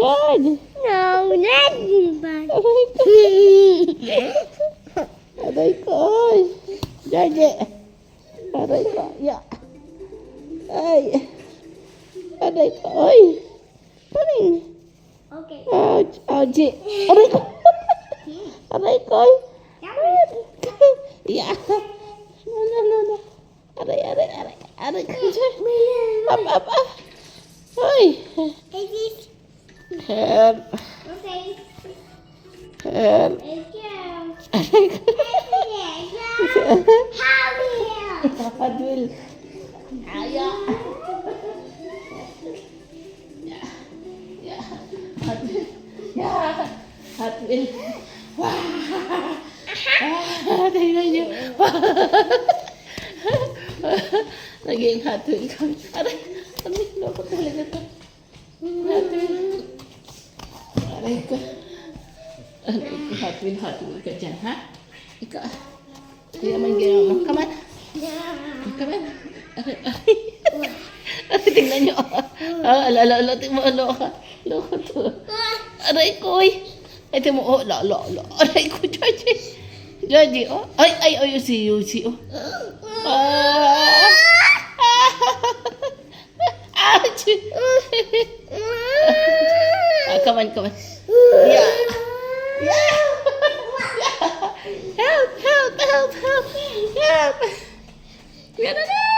George. No, not bad. Aray ko. Aray ko. George. Aray ko. Ya. Ay. Aray ko. Ay. Paring. Okay. Ouch. Ouch. Aray ko. Aray ko. Ya. No, no, no, no. Aray, aray, aray. Aray ko. Up, up, up. Ay. This Help. okay? Help. Aray ko. Hot Wheel. Aya. Ya. Hot Wheel. Wah. Ah, tingnan niyo. Naging Hot Wheel kami. Aray, aray, loko talaga to. Hot Wheel. Aray ko. Ko, Hot Wheel, Hot Wheel ka ha? Ikaw. Kaya man ginawa mo. Come on. Tingnan niyo. Ah, ala, ala, ala, tingnan mo, loka. Loka to. Aray ko, oy. Ay, tingnan mo, oh, la, la, la. Aray ko, Georgie. Georgie, oh. Ay, ay, ay, si Yusi, oh. Ah. Ouch. ah, come on, come on. Yeah. Yeah. Help, help, help, help. Help. Yan na na.